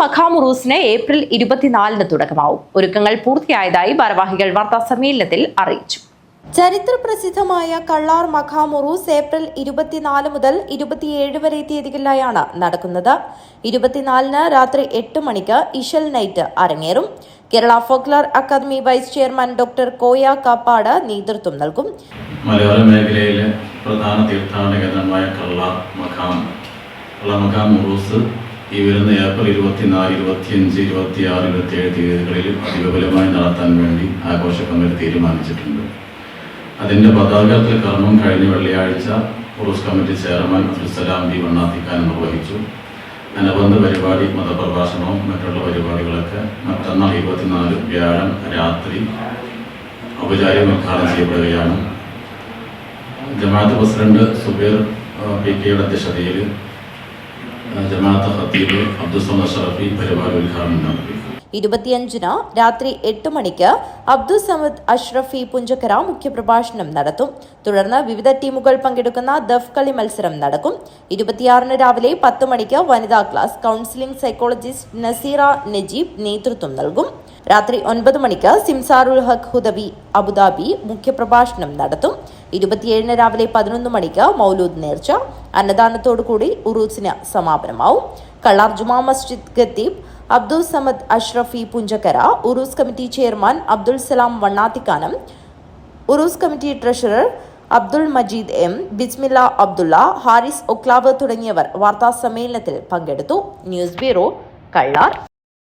മഖാമുറൂസിന് April ഇരുപത്തിനാലിന് തുടക്കമാവും. ഒരുക്കങ്ങൾ പൂർത്തിയായതായി ഭാരവാഹികൾ വാർത്താ സമ്മേളനത്തിൽ അറിയിച്ചു. ചരിത്ര പ്രസിദ്ധമായ കള്ളാർ മഖാമുറൂസ് ഏപ്രിൽ ഇരുപത്തിനാല് മുതൽ ഇരുപത്തിയേഴ് വരെ തീയതികളിലായാണ് നടക്കുന്നത്. ഇരുപത്തിനാലിന് രാത്രി എട്ട് മണിക്ക് ഇഷൽ നൈറ്റ് അരങ്ങേറും. Kerala folklore academy vice chairman doctor Koya Kappad നേതൃത്വം നൽകും. മലയോര മേഖലയിലെ പ്രധാന തീർത്ഥാടന കേന്ദ്രമായ കള്ളാർ മഖാം. കള്ളാർ മഖാം ഉറൂസ് ഈ വരുന്ന ഏപ്രിൽ ഇരുപത്തിനാല് ഇരുപത്തിയഞ്ച് ഇരുപത്തിയാറ് ഇരുപത്തിയേഴ് തീയതികളിൽ അതിവിപുലമായി നടത്താൻ വേണ്ടി ആഘോഷ കമ്മിറ്റി തീരുമാനിച്ചിട്ടുണ്ട്. അതിന്റെ പതാകത്തിൽ കർമ്മം കഴിഞ്ഞ വെള്ളിയാഴ്ച ഉറൂസ് committee chairman Abdulsalam B Vannathikkan നിർവഹിച്ചു. അനുബന്ധ പരിപാടി മതപ്രഭാഷണവും മറ്റുള്ള പരിപാടികളൊക്കെ മറ്റന്നാൾ ഇരുപത്തിനാല് വ്യാഴം രാത്രി ഔപചാരിക ഉദ്ഘാടനം ചെയ്യപ്പെടുകയാണ്. ജമാഅത്ത് പ്രസിഡന്റ് സുബീർ പി കെയുടെ അധ്യക്ഷതയിൽ ജമാഅത്ത് അബ്ദുസമദ് ഇരുപത്തിയഞ്ചിന് രാത്രി എട്ട് മണിക്ക് അബ്ദുൾ സമദ് അഷ്റഫി പുഞ്ചക്കര മുഖ്യപ്രഭാഷണം നടത്തും. തുടർന്ന് വിവിധ ടീമുകൾ പങ്കെടുക്കുന്ന ദഫ് കളി മത്സരം നടക്കും. ഇരുപത്തിയാറിന് രാവിലെ പത്ത് മണിക്ക് വനിതാ class counselling psychologist Naseera Najeeb നേതൃത്വം നൽകും. രാത്രി ഒൻപത് മണിക്ക് സിംസാറുൽ ഹഖ് ഹുദബി അബുദാബി മുഖ്യപ്രഭാഷണം നടത്തും. ഇരുപത്തിയേഴിന് രാവിലെ പതിനൊന്ന് മണിക്ക് മൗലൂദ് നേർച്ച അന്നദാനത്തോടുകൂടി ഉറൂസിന് സമാപനമാവും. കള്ളാർ ജുമാ മസ്ജിദ് ഖത്തീബ് അബ്ദുൾ സമദ് അഷ്റഫി പുഞ്ചക്കര ഉറൂസ് കമ്മിറ്റി ചെയർമാൻ അബ്ദുൾ സലാം വണ്ണാത്തിക്കാനം ഉറൂസ് committee treasurer Abdul Majeed M Bismilla Abdulla Haris Oklav തുടങ്ങിയവർ വാർത്താ സമ്മേളനത്തിൽ പങ്കെടുത്തു. News bureau Kallar.